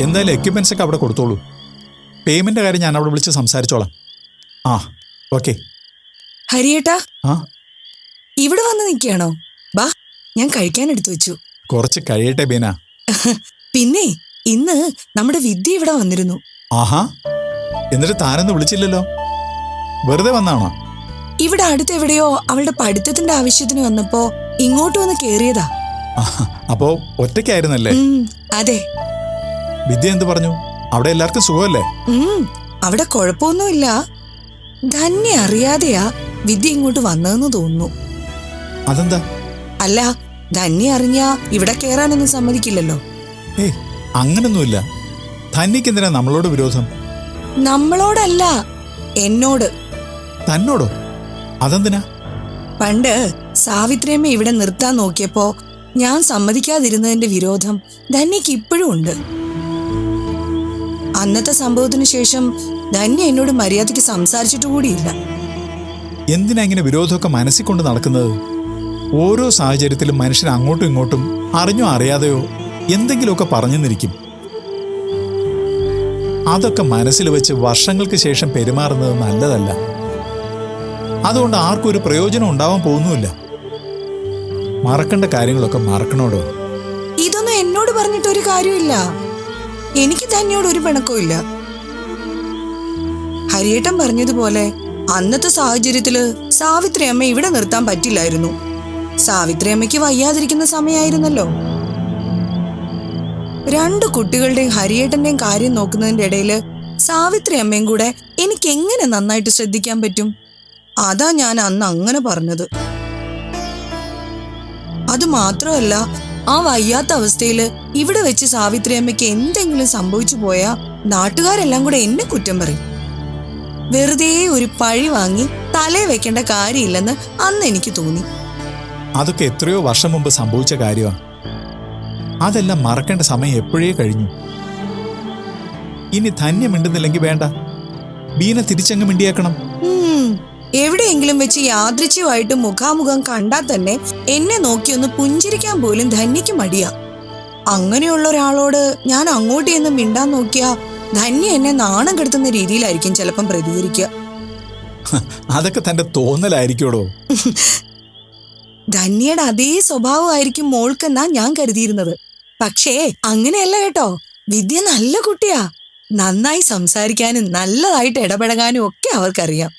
എന്തായാലും എക്യുപ്മെൻസ് ഒക്കെ അവിടെ കൊടുത്തോളൂ. പേയ്മെന്റ് കാര്യം ഞാൻ അവിടെ വിളിച്ച് സംസാരിച്ചോളാം. ആ ഓക്കെ ഹരിയേട്ടാ? ആ? ഇവിടെ വന്ന് നിൽക്കുകയാണോ? ബാ ഞാൻ കഴിക്കാൻ എടുത്തു വെച്ചു. കുറച്ച് കഴിയട്ടെ ബീന. പിന്നെ ഇന്ന് നമ്മുടെ വിദ്യ ഇവിടെ വന്നിരുന്നു. ആഹാ. എന്നിട്ട് താനൊന്നും വിളിച്ചില്ലല്ലോ? വെറുതെ വന്നാണോ? ഇവിടെ അടുത്ത് എവിടെയോ അവളുടെ പഠിത്തത്തിന്റെ ആവശ്യത്തിന് വന്നപ്പോ ഇങ്ങോട്ട് വന്ന് കേറിയതാ. അപ്പോ ഒറ്റയ്ക്കായിരുന്നല്ലേ? അതെ. വിദ്യ എന്ത് പറഞ്ഞു? അവിടെ എല്ലാവർക്കും സുഖമല്ലേ? അവിടെ കുഴപ്പമൊന്നുമില്ല. ധന്യ അറിയാതെയാ വിദ്യ ഇങ്ങോട്ട് വന്നതെന്ന് തോന്നുന്നു. അതെന്താ? അല്ല ധന്യ അറിഞ്ഞാ ഇവിടെ കേറാനൊന്നും സമ്മതിക്കില്ലല്ലോ. ഏയ് അങ്ങനൊന്നുമില്ല. ധന്യക്ക് എന്തിനാ നമ്മളോട് വിരോധം? നമ്മളോടല്ല എന്നോട്. തന്നോടോ? അതെന്തിനാ? പണ്ട് സാവിത്രിയമ്മ ഇവിടെ നിർത്താൻ നോക്കിയപ്പോ ഞാൻ സമ്മതിക്കാതിരുന്നതിന്റെ വിരോധം ധന്യക്ക് ഇപ്പോഴും ഉണ്ട്. അന്നത്തെ സംഭവത്തിന് ശേഷം ധന്യ എന്നോട് മര്യാദയ്ക്ക് സംസാരിച്ചിട്ട് കൂടിയില്ല. എന്തിനാ ഇങ്ങനെ വിരോധമൊക്കെ മനസ്സിൽ കൊണ്ട് നടക്കുന്നത്? ഓരോ സാഹചര്യത്തിലും മനുഷ്യൻ അങ്ങോട്ടും ഇങ്ങോട്ടും അറിഞ്ഞോ അറിയാതെയോ എന്തെങ്കിലുമൊക്കെ പറഞ്ഞെന്നിരിക്കും. അതൊക്കെ മനസ്സിൽ വെച്ച് വർഷങ്ങൾക്ക് ശേഷം പെരുമാറുന്നത് നല്ലതല്ല. അതുകൊണ്ട് ആർക്കും ഒരു പ്രയോജനം ഉണ്ടാവാൻ പോകുന്നുമില്ല. മറക്കേണ്ട കാര്യങ്ങളൊക്കെ മറക്കണോടോ? ഇതൊന്നും എന്നോട് പറഞ്ഞിട്ടൊരു കാര്യമില്ല. എനിക്ക് ധന്യോട് ഒരു പിണക്കവും ഇല്ല. ഹരിയേട്ടൻ പറഞ്ഞതുപോലെ അന്നത്തെ സാഹചര്യത്തിൽ സാവിത്രി അമ്മ ഇവിടെ നിർത്താൻ പറ്റില്ലായിരുന്നു. സാവിത്രി അമ്മയ്ക്ക് വയ്യാതിരിക്കുന്ന സമയമായിരുന്നല്ലോ രണ്ടു കുട്ടികളുടെയും ഹരിയേട്ടന്റെയും കാര്യം നോക്കുന്നതിന്റെ ഇടയിൽ സാവിത്രി അമ്മയും കൂടെ എനിക്ക് എങ്ങനെ നന്നായിട്ട് ശ്രദ്ധിക്കാൻ പറ്റും? അതാ ഞാൻ അന്ന് അങ്ങനെ പറഞ്ഞത്. അത് മാത്രമല്ല ആ വയ്യാത്ത അവസ്ഥയിൽ ഇവിടെ വെച്ച് സാവിത്രി അമ്മയ്ക്ക് എന്തെങ്കിലും സംഭവിച്ചു പോയാ നാട്ടുകാരെല്ലാം കൂടെ എന്നെ കുറ്റം പറയും. വെറുതെ ഒരു പഴി വാങ്ങി തലേ വെക്കേണ്ട കാര്യമില്ലെന്ന് അന്ന് എനിക്ക് തോന്നി. അതൊക്കെ എത്രയോ വർഷം മുമ്പ് സംഭവിച്ച കാര്യമാണ്. അതെല്ലാം മറക്കേണ്ട സമയം എപ്പോഴേ കഴിഞ്ഞു. ഇനി ധന്യം മിണ്ടുന്നില്ലെങ്കിൽ വേണ്ട. ബീന തിരിച്ചങ്ങ് മിണ്ടിയേക്കണം. എവിടെയെങ്കിലും വെച്ച് യാദൃച്ഛ്യമായിട്ട് മുഖാമുഖം കണ്ടാൽ തന്നെ എന്നെ നോക്കിയൊന്ന് പുഞ്ചിരിക്കാൻ പോലും ധന്യക്ക് മടിയാ. അങ്ങനെയുള്ള ഒരാളോട് ഞാൻ അങ്ങോട്ട് ചെന്ന് മിണ്ടാൻ നോക്കിയാ ധന്യ എന്നെ നാണം കെടുത്തുന്ന രീതിയിലായിരിക്കും ചിലപ്പം പ്രതികരിക്കുക. അതൊക്കെ തന്റെ തോന്നലായിരിക്കോടോ ധന്യയുടെ അതേ സ്വഭാവമായിരിക്കും മോൾക്കെന്നാ ഞാൻ കരുതിയിരുന്നത്. പക്ഷേ അങ്ങനെയല്ല കേട്ടോ. വിദ്യ നല്ല കുട്ടിയാ. നന്നായി സംസാരിക്കാനും നല്ലതായിട്ട് ഇടപഴകാനും ഒക്കെ അവർക്കറിയാം.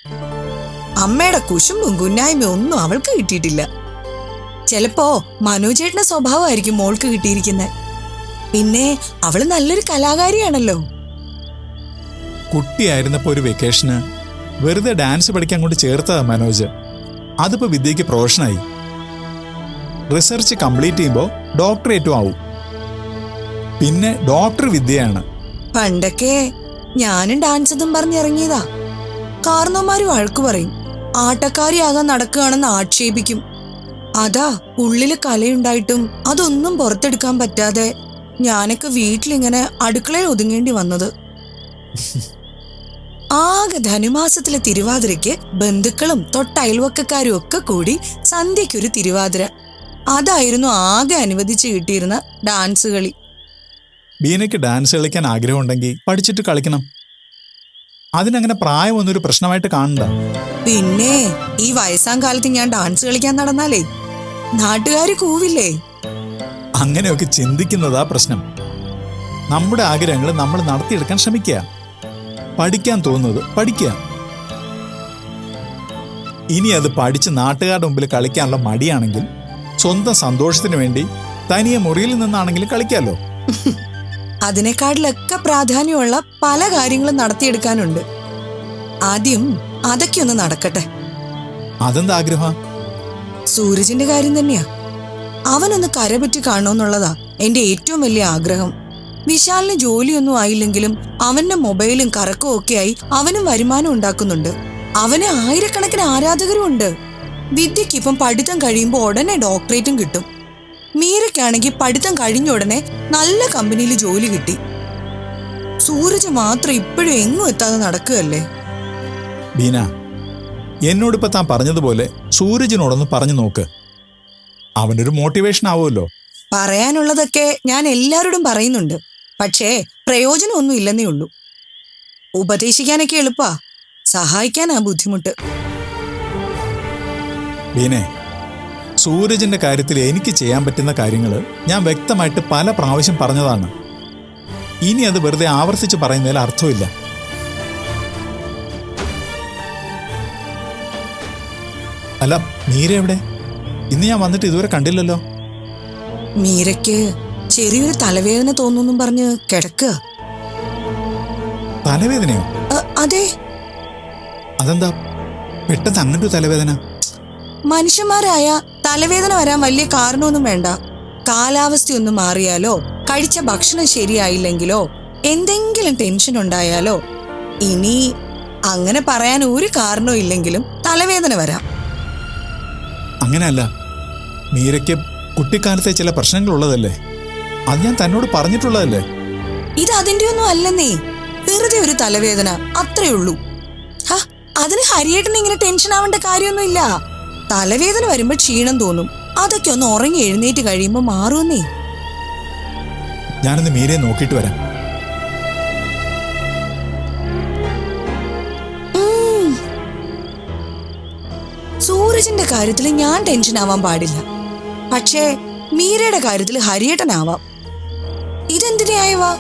അമ്മയുടെ കുശുമ്പും കുന്നായ്മയും ഒന്നും അവൾക്ക് കിട്ടിയിട്ടില്ല. ചിലപ്പോ മനോജേട്ടന്റെ സ്വഭാവമായിരിക്കും മോൾക്ക് കിട്ടിയിരിക്കുന്നത്. പിന്നെ അവൾ നല്ലൊരു കലാകാരിയാണല്ലോ. കുട്ടിയായിരുന്നപ്പോ ഒരു വെക്കേഷന് വെറുതെ ഡാൻസ് പഠിക്കാൻ കൊണ്ട് ചേർത്തതാ മനോജ്. അതിപ്പോ വിദ്യക്ക് പ്രൊഫഷനായി റിസർച്ച് കംപ്ലീറ്റ് ചെയ്യുമ്പോൾ ഡോക്ടറേറ്റും ആവും. പിന്നെ ഡോക്ടർ വിദ്യയാണ്. പണ്ടൊക്കെ ഞാനും ഡാൻസ് എന്നും പറഞ്ഞിറങ്ങിയതാ. കാർന്നോമാര് വഴക്കു പറയും. ആട്ടക്കാരിയാകാൻ നടക്കുകയാണെന്ന് ആക്ഷേപിക്കും. അതാ ഉള്ളിൽ കലയുണ്ടായിട്ടും അതൊന്നും പുറത്തെടുക്കാൻ പറ്റാതെ ഞാനൊക്കെ വീട്ടിലിങ്ങനെ അടുക്കളയിൽ ഒതുങ്ങേണ്ടി വന്നത്. ആകെ ധനുമാസത്തിലെ തിരുവാതിരയ്ക്ക് ബന്ധുക്കളും തൊട്ടയൽവക്കക്കാരും ഒക്കെ കൂടി സന്ധ്യയ്ക്കൊരു തിരുവാതിര. അതായിരുന്നു ആകെ അനുവദിച്ച് കിട്ടിയിരുന്ന ഡാൻസ് കളി. ബീനയ്ക്ക് ഡാൻസ് കളിക്കാൻ ആഗ്രഹമുണ്ടെങ്കിൽ പഠിച്ചിട്ട് കളിക്കണം. അതിനങ്ങനെ പ്രായമൊന്നൊരു പ്രശ്നമായിട്ട് കാണണ്ട. പിന്നെ ഈ വയസ്സാം കാലത്ത് ഞാൻ ഡാൻസ് കളിക്കാൻ നടന്നാലേ നാട്ടുകാര് കൂവില്ലേ? അങ്ങനെയൊക്കെ ചിന്തിക്കുന്നതാ പ്രശ്നം. നമ്മുടെ ആഗ്രഹങ്ങൾ നമ്മൾ നടത്തിയെടുക്കാൻ ശ്രമിക്കുക പഠിക്കാൻ തോന്നുന്നത് പഠിക്കുക ഇനി അത് പഠിച്ച് നാട്ടുകാരുടെ മുമ്പിൽ കളിക്കാനുള്ള മടിയാണെങ്കിൽ സ്വന്തം സന്തോഷത്തിന് വേണ്ടി തനിയെ മുറിയിൽ നിന്നാണെങ്കിലും കളിക്കാമല്ലോ അതിനേക്കാട്ടിലൊക്കെ പ്രാധാന്യമുള്ള പല കാര്യങ്ങളും നടത്തിയെടുക്കാനുണ്ട്. ആദ്യം അതൊക്കെ ഒന്ന് നടക്കട്ടെ. അതെന്താ ആഗ്രഹം? സൂരജിന്റെ കാര്യം തന്നെയാ. അവനൊന്ന് കരപറ്റി കാണണമെന്നുള്ളതാ എന്റെ ഏറ്റവും വലിയ ആഗ്രഹം. വിശാലിന് ജോലിയൊന്നും ആയില്ലെങ്കിലും അവന്റെ മൊബൈലും കറക്കവും ഒക്കെ ആയി അവനും വരുമാനം ഉണ്ടാക്കുന്നുണ്ട്. അവന് ആയിരക്കണക്കിന് ആരാധകരും ഉണ്ട് വിദ്യക്ക് ഇപ്പം പഠിത്തം കഴിയുമ്പോൾ ഉടനെ ഡോക്ടറേറ്റും കിട്ടും. മീരയ്ക്കാണെങ്കിൽ പഠിത്തം കഴിഞ്ഞ ഉടനെ നല്ല കമ്പനിയിൽ ജോലി കിട്ടി. സൂരജ് മാത്രം ഇപ്പോഴും എങ്ങും എത്താതെ നടക്കുകയല്ലേ? ബീന എന്നോടിപ്പോ താൻ പറഞ്ഞതുപോലെ സൂരജിനോടൊന്ന് പറഞ്ഞു നോക്ക്. അവനൊരു മോട്ടിവേഷൻ ആവുമല്ലോ. പറയാനുള്ളതൊക്കെ ഞാൻ എല്ലാവരോടും പറയുന്നുണ്ട്. പക്ഷേ പ്രയോജനമൊന്നും ഇല്ലെന്നേ ഉള്ളൂ. ഉപദേശിക്കാനൊക്കെ എളുപ്പാ. സഹായിക്കാനാ ബുദ്ധിമുട്ട്. ബീനെ സൂരജിന്റെ കാര്യത്തിൽ എനിക്ക് ചെയ്യാൻ പറ്റുന്ന കാര്യങ്ങൾ ഞാൻ വ്യക്തമായിട്ട് പല പ്രാവശ്യം പറഞ്ഞതാണ്. ഇനി അത് വെറുതെ ആവർത്തിച്ച് പറയുന്നതിൽ അർത്ഥമില്ല. അല്ല മീര എവിടെ? ഇന്ന് ഞാൻ വന്നിട്ട് ഇതുവരെ കണ്ടില്ലല്ലോ. മീരയ്ക്ക് ചെറിയൊരു തലവേദന തോന്നുന്നും പറഞ്ഞ് കിടക്കുക തലവേദനയോ? അതെ. അതെന്താ? പെട്ടെന്ന് അങ്ങനെ തലവേദന? മനുഷ്യന്മാരായ തലവേദന വരാൻ വലിയ കാരണമൊന്നും വേണ്ട. കാലാവസ്ഥയൊന്നും മാറിയാലോ കഴിച്ച ഭക്ഷണം ശരിയായില്ലെങ്കിലോ എന്തെങ്കിലും ടെൻഷൻ ഉണ്ടായാലോ ഇനി അങ്ങനെ പറയാൻ ഒരു കാരണവും ഇല്ലെങ്കിലും തലവേദന വരാം. അങ്ങനെയല്ല. മീരയ്ക്ക് കുട്ടിക്കാലത്തെ ചില പ്രശ്നങ്ങളുള്ളതല്ലേ? അത് ഞാൻ തന്നോട് പറഞ്ഞിട്ടുള്ളതല്ലേ? ഇത് അതിന്റെ ഒന്നും അല്ലെന്നേ. വെറുതെ ഒരു തലവേദന. അത്രേ ഉള്ളൂ. അതിന് ഹരിയേട്ടന് ഇങ്ങനെ ടെൻഷൻ ആവേണ്ട കാര്യമൊന്നുമില്ല. തലവേദന വരുമ്പോ ക്ഷീണം തോന്നും. അതൊക്കെ ഒന്ന് ഉറങ്ങി എഴുന്നേറ്റ് കഴിയുമ്പോ മാറുമെന്നേ. ഞാനൊന്ന് മീരയെ നോക്കിയിട്ട് വരാം. സൂരജിന്റെ കാര്യത്തിൽ ഞാൻ ടെൻഷൻ ആവാൻ പാടില്ല. പക്ഷേ മീരയുടെ കാര്യത്തിൽ ഹരിയേട്ടനാവാം. ഇതെന്തിനായവാ